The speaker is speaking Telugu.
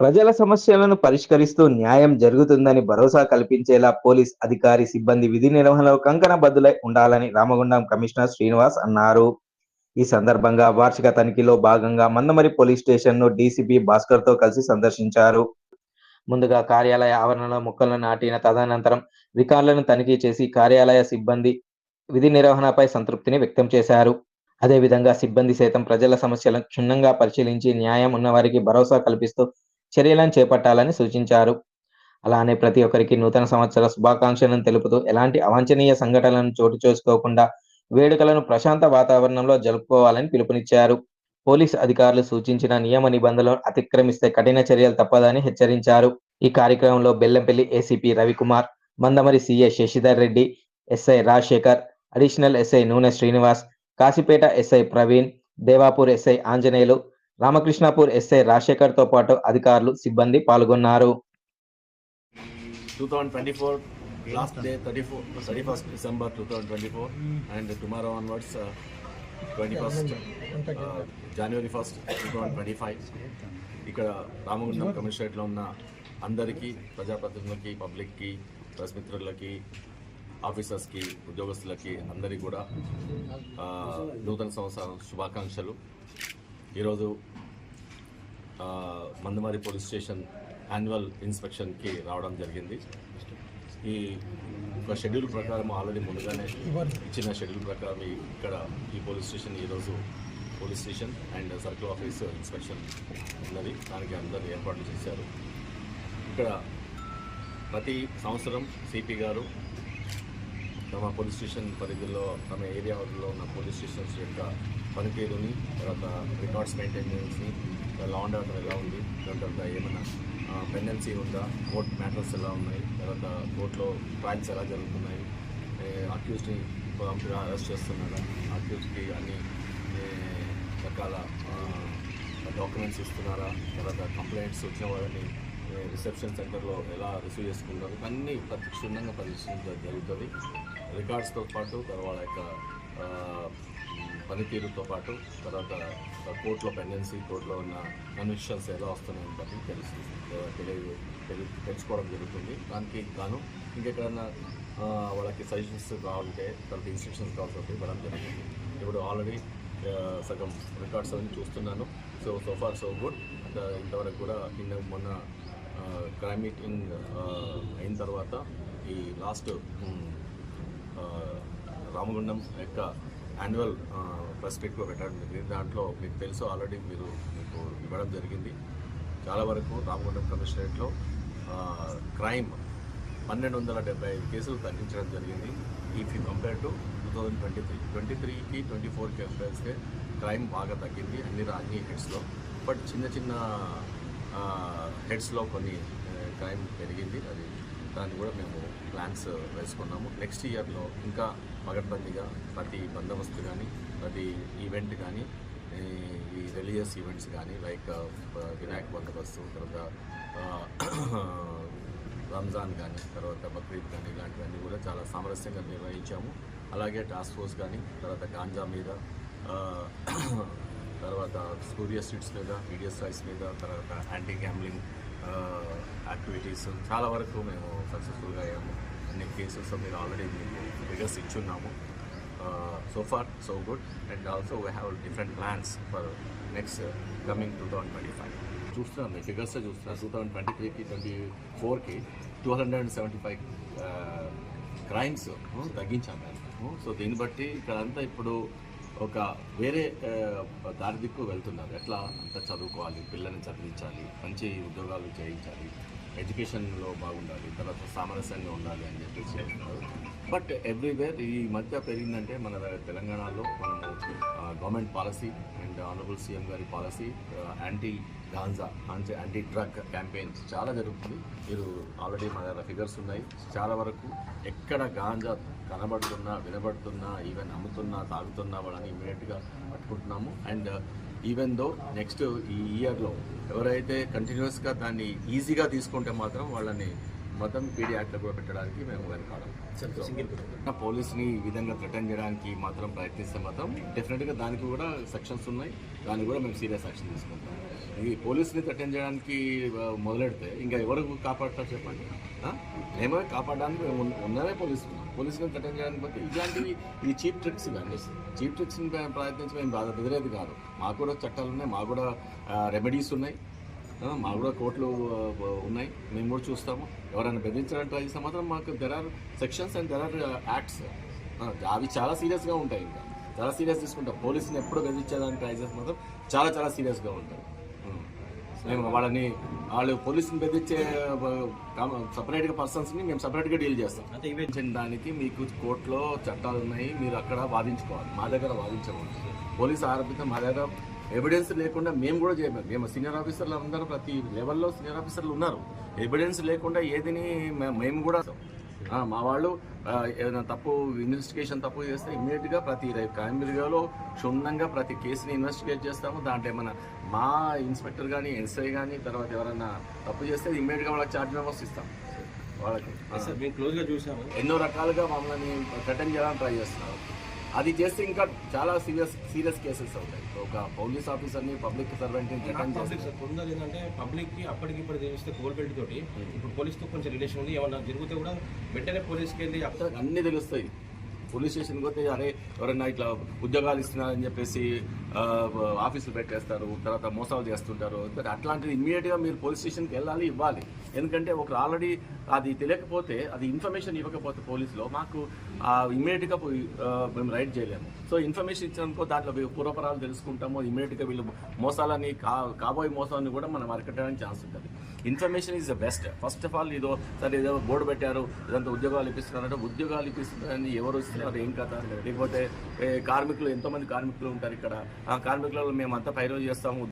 ప్రజల సమస్యలను పరిష్కరిస్తూ న్యాయం జరుగుతుందని భరోసా కల్పించేలా పోలీస్ అధికారి సిబ్బంది విధి నిర్వహణలో కంకణబద్దులై ఉండాలని రామగుండం కమిషనర్ శ్రీనివాస్ అన్నారు. ఈ సందర్భంగా వార్షిక తనిఖీలో భాగంగా మందమరి పోలీస్ స్టేషన్ను డీసీపీ భాస్కర్తో కలిసి సందర్శించారు. ముందుగా కార్యాలయ ఆవరణలో మొక్కలను నాటిన తదనంతరం రికార్డులను తనిఖీ చేసి కార్యాలయ సిబ్బంది విధి నిర్వహణపై సంతృప్తిని వ్యక్తం చేశారు. అదేవిధంగా సిబ్బంది సైతం ప్రజల సమస్యలను క్షుణ్ణంగా పరిశీలించి న్యాయం ఉన్నవారికి భరోసా కల్పిస్తూ చర్యలను చేపట్టాలని సూచించారు. అలానే ప్రతి ఒక్కరికి నూతన సంవత్సర శుభాకాంక్షలను తెలుపుతూ ఎలాంటి అవాంఛనీయ సంఘటనలను చోటు చేసుకోకుండా వేడుకలను ప్రశాంత వాతావరణంలో జరుపుకోవాలని పిలుపునిచ్చారు. పోలీస్ అధికారులు సూచించిన నియమ నిబంధనలను అతిక్రమిస్తే కఠిన చర్యలు తప్పదని హెచ్చరించారు. ఈ కార్యక్రమంలో Bellampalli ACP Ravikumar Mandamarri CA Shashidhar Reddy SI Rajasekhar additional SI Nune Srinivas Kashipet SI Praveen Devapur SI Anjaneyulu Ramakrishnapur SI రాజశేఖర్తో పాటు అధికారులు సిబ్బంది పాల్గొన్నారు. 2024 last day 34 31st December 2024 and tomorrow onwards uh, 21st uh, January 1st 2025 ఇక్కడ రామగుండం కమిషనరేట్లో ఉన్న అందరికీ ప్రజాప్రతినిధులకి పబ్లిక్కి ప్రెస్ మిత్రులకి ఆఫీసర్స్కి ఉద్యోగస్తులకి అందరికీ కూడా నూతన సంవత్సరం శుభాకాంక్షలు. ఈరోజు మందమారి పోలీస్ స్టేషన్ యాన్యువల్ ఇన్స్పెక్షన్కి రావడం జరిగింది. ఈ ఒక షెడ్యూల్ ప్రకారం ఆల్రెడీ ముందుగానే ఇచ్చిన షెడ్యూల్ ప్రకారం ఇక్కడ ఈ పోలీస్ స్టేషన్ ఈరోజు police station and circle office inspection ఉన్నది. దానికి అందరూ ఏర్పాట్లు చేశారు. ఇక్కడ ప్రతి సంవత్సరం సిపి గారు తమ పోలీస్ స్టేషన్ పరిధిలో తమ ఏరియాలో ఉన్న పోలీస్ స్టేషన్స్ యొక్క పనితీరుని తర్వాత రికార్డ్స్ మెయింటెనెన్స్ని లా అండ్ ఆర్డర్ ఎలా ఉంది దాని తర్వాత ఏమైనా పెండెన్సీ ఉందా కోర్ట్ మ్యాటర్స్ ఎలా ఉన్నాయి తర్వాత కోర్టులో ట్రయల్స్ ఎలా జరుగుతున్నాయి అక్యూస్ని అరెస్ట్ చేస్తున్నారా అక్యూస్కి అన్ని రకాల డాక్యుమెంట్స్ ఇస్తున్నారా తర్వాత కంప్లైంట్స్ వచ్చిన వాళ్ళని రిసెప్షన్ సెంటర్లో ఎలా రిసీవ్ చేసుకుంటారు అన్నీ ప్రతి క్షుణ్ణంగా పరిశీలించడం జరుగుతుంది. రికార్డ్స్తో పాటు తర్వాత యొక్క పనితీరుతో పాటు తర్వాత కోర్టులో పెండెన్సీ కోర్టులో ఉన్న కన్విక్షన్స్ ఎలా వస్తున్నాయని బట్టి తెలుసు. తెలియ తెలుసుకోవడం జరుగుతుంది. దానికి గాను ఇంకెక్కడన్నా వాళ్ళకి సజెషన్స్ కావాలంటే తర్వాత ఇన్స్ట్రక్షన్స్ కావాల్సి ఇవ్వడం జరుగుతుంది. ఇప్పుడు ఆల్రెడీ సగం రికార్డ్స్ అన్ని చూస్తున్నాను. సో సోఫార్ సో గుడ్ ఇంతవరకు కూడా నిన్న మొన్న క్రైమ్ మీటింగ్ అయిన తర్వాత ఈ లాస్ట్ రామగుండం యొక్క యాన్యువల్ ప్రెస్ మీట్లో పెట్టడం జరిగింది. దాంట్లో మీకు తెలుసు ఆల్రెడీ మీరు మీకు ఇవ్వడం జరిగింది. చాలా వరకు రామగుండం కమిషనరేట్లో క్రైమ్ పన్నెండు వందల డెబ్బై ఐదు కేసులు తగ్గించడం జరిగింది. If you compare to two thousand twenty three twenty త్రీకి ట్వంటీ ఫోర్కి కంపేర్స్తే క్రైమ్ బాగా తగ్గింది అన్ని అన్ని హెడ్స్లో బట్ చిన్న చిన్న హెడ్స్లో కొన్ని క్రైమ్ పెరిగింది. అది దాన్ని కూడా మేము ప్లాన్స్ వేసుకున్నాము. నెక్స్ట్ ఇయర్లో ఇంకా పగడ్బందీగా ప్రతి బందోబస్తు కానీ ప్రతి ఈవెంట్ కానీ ఈ రిలీజియస్ ఈవెంట్స్ కానీ లైక్ వినాయక బందోబస్తు తర్వాత రంజాన్ కానీ తర్వాత బక్రీద్ కానీ ఇలాంటివన్నీ కూడా చాలా సామరస్యంగా నిర్వహించాము. అలాగే టాస్క్ ఫోర్స్ కానీ తర్వాత గాంజా మీద తర్వాత సూర్య స్ట్రీట్స్ మీద మీడియా రైస్ మీద తర్వాత యాంటీ గ్యామ్లింగ్ యాక్టివిటీస్ చాలా వరకు మేము సక్సెస్ఫుల్గా అయ్యాము. అన్ని కేసెస్ మీరు ఆల్రెడీ మీకు figures ఇచ్చున్నాము so far so good and also we have different plans for next coming two thousand twenty five చూస్తున్నాను మీ ఫిగర్స్ చూస్తున్నాను టూ థౌసండ్ ట్వంటీ త్రీకి ట్వంటీ ఫోర్కి two hundred and seventy five crimes తగ్గించాం మేము. సో దీన్ని బట్టి ఇక్కడంతా ఇప్పుడు ఒక వేరే uh, దారి దిక్కు వెళ్తున్నారు. ఎట్లా? అంతా చదువుకోవాలి పిల్లల్ని చదివించాలి మంచి ఉద్యోగాలు చేయించాలి ఎడ్యుకేషన్లో బాగుండాలి తర్వాత సామరస్యంగా ఉండాలి అని చెప్పేసి చెప్తున్నారు. బట్ ఎవ్రీవేర్ ఈ మధ్య పెరిగిందంటే మన తెలంగాణలో మనము government policy and honourable CM గారి పాలసీ యాంటీ గాంజా అంటే యాంటీ డ్రగ్ క్యాంపెయిన్స్ చాలా జరుగుతుంది. మీరు ఆల్రెడీ మన దగ్గర ఫిగర్స్ ఉన్నాయి. చాలా వరకు ఎక్కడ గాంజా కనబడుతున్నా వినబడుతున్నా ఈవెన్ అమ్ముతున్నా తాగుతున్నా వాళ్ళని ఇమీడియట్గా పట్టుకుంటున్నాము. అండ్ ఈవెన్ దో నెక్స్ట్ ఈ ఇయర్లో ఎవరైతే కంటిన్యూస్గా దాన్ని ఈజీగా తీసుకుంటే మాత్రం వాళ్ళని మతం పీడీ యాక్ట్లో కూడా పెట్టడానికి మేము వెనకాడం. పోలీస్ని ఈ విధంగా థ్రెటన్ చేయడానికి మాత్రం ప్రయత్నిస్తే మాత్రం డెఫినెట్గా దానికి కూడా సెక్షన్స్ ఉన్నాయి. దానికి కూడా మేము సీరియస్ యాక్షన్ తీసుకుంటాం. ఈ పోలీసుని థ్రెటన్ చేయడానికి మొదలెడితే ఇంకా ఎవరు కాపాడతారు చెప్పండి? మేమే కాపాడడానికి మేము ఉన్న- ఉన్నదే పోలీసులు. పోలీసుని థ్రెటన్ చేయడానికి పోతే ఇలాంటివి ఈ చీప్ ట్రిక్స్ ఇవన్నీ. చీప్ ట్రిక్స్ని ప్రయత్నించి మేము బాధ బెదిరేది కాదు. మాకు కూడా చట్టాలు ఉన్నాయి మాకు కూడా రెమెడీస్ ఉన్నాయి. మాకు కూడా కోర్టులు ఉన్నాయి. మేము కూడా చూస్తాము. ఎవరైనా బెదిరించడానికి ట్రై చేస్తే మాత్రం మాకు there are sections and there are acts అవి చాలా సీరియస్గా ఉంటాయి ఇంకా. చాలా సీరియస్ తీసుకుంటాం. పోలీసుని ఎప్పుడు బెదిరించేదానికి ట్రై చేస్తే మాత్రం చాలా చాలా సీరియస్గా ఉంటాయి. మేము వాళ్ళని వాళ్ళు పోలీసుని బెదిరించే సపరేట్గా పర్సన్స్ని మేము సపరేట్గా డీల్ చేస్తాం. అంటే ఇవే దానికి మీకు కోర్టులో చట్టాలు ఉన్నాయి. మీరు అక్కడ వాదించుకోవాలి. మా దగ్గర వాదించకూడదు. పోలీస్ ఆరోపిత మా దగ్గర ఎవిడెన్స్ లేకుండా మేము కూడా చేయము మేము సీనియర్ ఆఫీసర్లు అందరూ ప్రతి లెవెల్లో సీనియర్ ఆఫీసర్లు ఉన్నారు. ఎవిడెన్స్ లేకుండా ఏదిని మేము కూడా మా వాళ్ళు ఏదైనా తప్పు ఇన్వెస్టిగేషన్ తప్పు చేస్తే ఇమీడియట్గా ప్రతి బ్యూరోలో క్షుణ్ణంగా ప్రతి కేసుని ఇన్వెస్టిగేట్ చేస్తాము. దాంట్లో ఏమైనా మా ఇన్స్పెక్టర్ కానీ ఎస్ఐ కానీ తర్వాత ఎవరైనా తప్పు చేస్తే ఇమీడియట్గా వాళ్ళకి చార్జ్ మెంబర్స్ ఇస్తాం. వాళ్ళకి మేము క్లోజ్గా చూసాము. ఎన్నో రకాలుగా మమ్మల్ని థ్రెటన్ చేయడానికి ట్రై చేస్తున్నారు. అది చేస్తే ఇంకా చాలా సీరియస్ సీరియస్ కేసెస్ అవుతాయి. ఒక పోలీస్ ఆఫీసర్ని పబ్లిక్ సర్వెంట్ని థ్రెటన్ పబ్లిక్ చేస్తే సార్ కొందరు ఏంటంటే పబ్లిక్కి అప్పటికి ఇప్పుడు తెలిస్తే కోల్బెల్ట్ తోటి ఇప్పుడు పోలీస్తో కొంచెం రిలేషన్ ఉంది ఏమన్నా జరిగితే కూడా వెంటనే పోలీస్కి వెళ్ళి అన్నీ తెలుస్తాయి. పోలీస్ స్టేషన్కి పోతే అరే ఎవరైనా ఇట్లా ఉద్యోగాలు ఇస్తున్నారని చెప్పేసి ఆఫీసులు పెట్టేస్తారు తర్వాత మోసాలు చేస్తుంటారు. అట్లాంటిది ఇమ్మీడియట్గా మీరు పోలీస్ స్టేషన్కి వెళ్ళాలి ఇవ్వాలి. ఎందుకంటే ఒకరు ఆల్రెడీ అది తెలియకపోతే అది ఇన్ఫర్మేషన్ ఇవ్వకపోతే పోలీసులో మాకు ఇమ్మీడియట్గా పోయి మేము రైడ్ చేయలేము. సో ఇన్ఫర్మేషన్ ఇచ్చినప్పుడు దాంట్లో పూర్వపరాలు తెలుసుకుంటాము. ఇమ్మీడియట్గా వీళ్ళు మోసాలని కా కాబోయే మోసాలని కూడా మనం అరికట్టడానికి ఛాన్స్ ఉంటుంది. Information is the best first of all ఏదో సరే ఏదో బోర్డు పెట్టారు ఇదంతా ఉద్యోగాలు ఇప్పిస్తున్నారంటే ఉద్యోగాలు ఇప్పిస్తున్నారని ఎవరు వస్తున్నారు ఏం కథ? లేకపోతే కార్మికులు ఎంతోమంది కార్మికులు ఉంటారు ఇక్కడ. ఆ కార్మికులలో మేమంతా పైరోజు చేస్తాము.